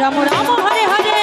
Ram Ram Hare Hare.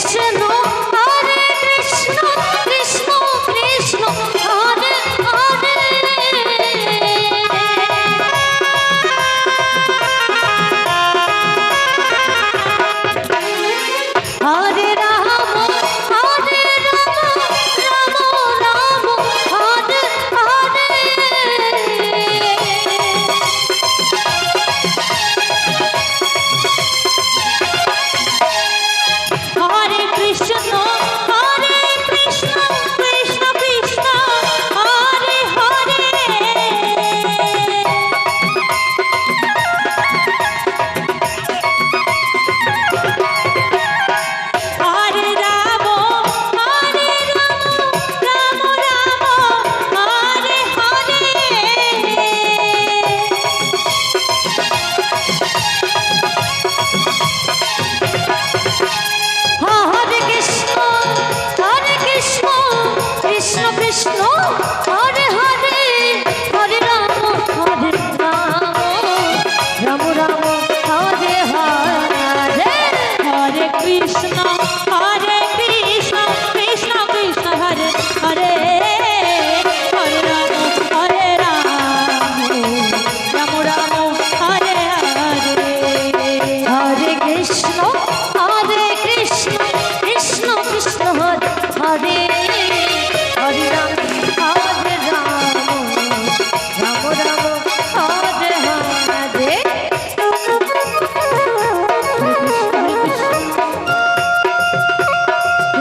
Krishna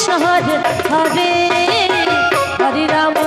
Har Hare Hare Hare Ram